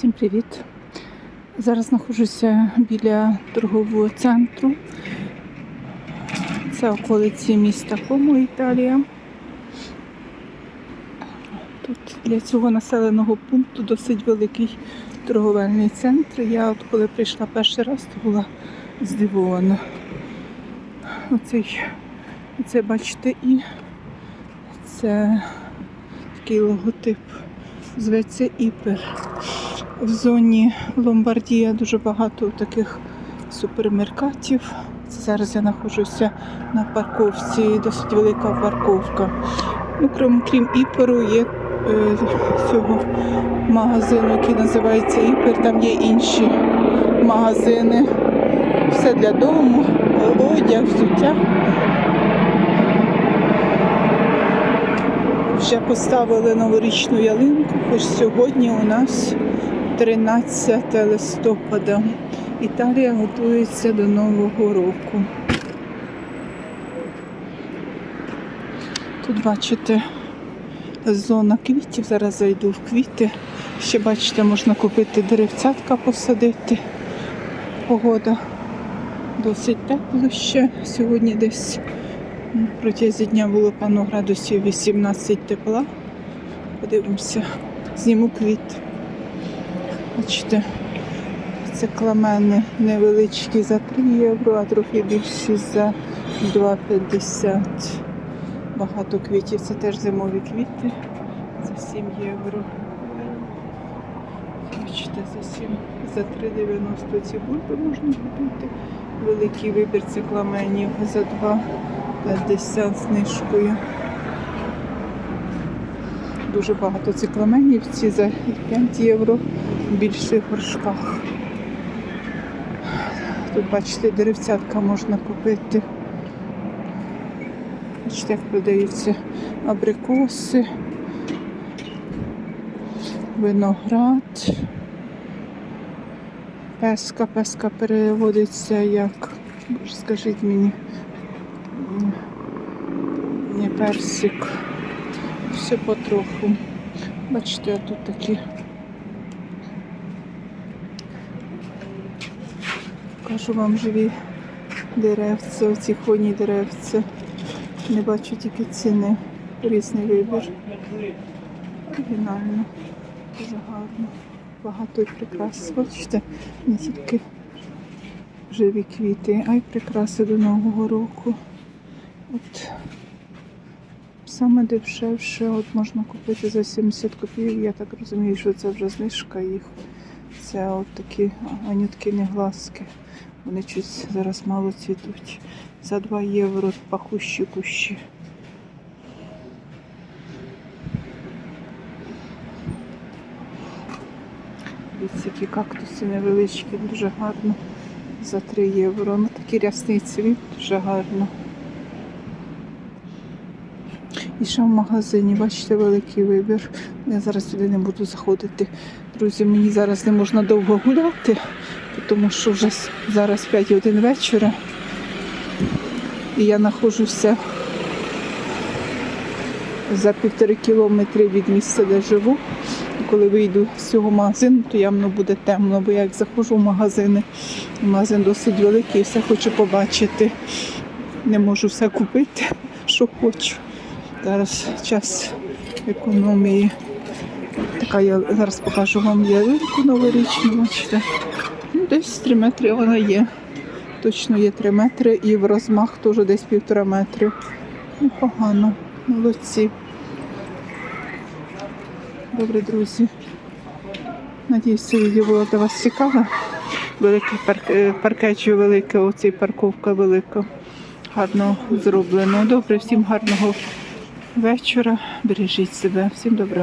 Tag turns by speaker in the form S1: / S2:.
S1: Всім привіт! Зараз знаходжуся біля торгового центру. Це околиці міста Комо, Італія. Тут для цього населеного пункту досить великий торговельний центр. Я от коли прийшла перший раз, то була здивована. Оцей, це бачите, і це такий логотип. Зветься Іпер. В зоні Ломбардія дуже багато таких супермеркатів. Зараз я знаходжуся на парковці, досить велика парковка. Ну, крім, крім Іперу, є е, цього магазину, який називається Іпер. Там є інші магазини. Все для дому, одяг, взуття. Вже поставили новорічну ялинку, хоч сьогодні у нас 13 листопада. Італія готується до Нового року. Тут бачите зона квітів. Зараз зайду в квіти. Ще бачите, можна купити деревцятка посадити. Погода досить тепло ще. Сьогодні десь м, протязі дня було певно градусів 18 тепла. Подивимося, зніму квіт. Бачите, це кламени невеличкі за 3 євро, а трохи більші за 2,50. Багато квітів, це теж зимові квіти за 7 євро. Бачите, за 7, за 3,90 ці бульби можна купити. Великий вибір цикламенів за 2,50 знижкою. Дуже багато цикламенів, ці за 5 євро в більших горшках. Тут, бачите, деревцятка можна купити. Бачите, як продаються абрикоси, виноград. Песка, песка переводиться як, скажіть мені, не персик. Все потроху. Бачите, тут такі. Кажу вам живі деревця, оці хвойні деревця. Не бачу тільки ціни. Різний вибір. Оригінально. Дуже гарно. Багато і прикрас. Бачите, не тільки живі квіти, а й прикраси до Нового року. От Саме дешевше от можна купити за 70 копійок. Я так розумію, що це вже знижка їх. Це от такі анюткині глазки. Вони щось зараз мало цвітуть. За 2 євро пахущі кущі. Дивіться, які кактуси невеличкі, дуже гарно. За 3 євро. Ну такі рясний цвіт, дуже гарно. І ще в магазині, бачите, великий вибір. Я зараз сюди не буду заходити. Друзі, мені зараз не можна довго гуляти, тому що вже зараз 5 годин вечора. І я знаходжуся за півтори кілометри від місця, де живу. Коли вийду з цього магазину, то явно буде темно, бо я як заходжу в магазини, магазин досить великий, все хочу побачити. Не можу все купити, що хочу. Зараз час економії. Така я зараз покажу вам ялинку новорічну, бачите. Ну, десь 3 метри вона є. Точно є 3 метри і в розмах теж десь півтора метри. Непогано, молодці. Добре, друзі. Надіюсь, це відео було для вас цікаве. Велике парк... е, паркечо велике, оцей парковка велика. Гарно зроблено. Добре, всім гарного вечора. Бережіть себе. Всім добра.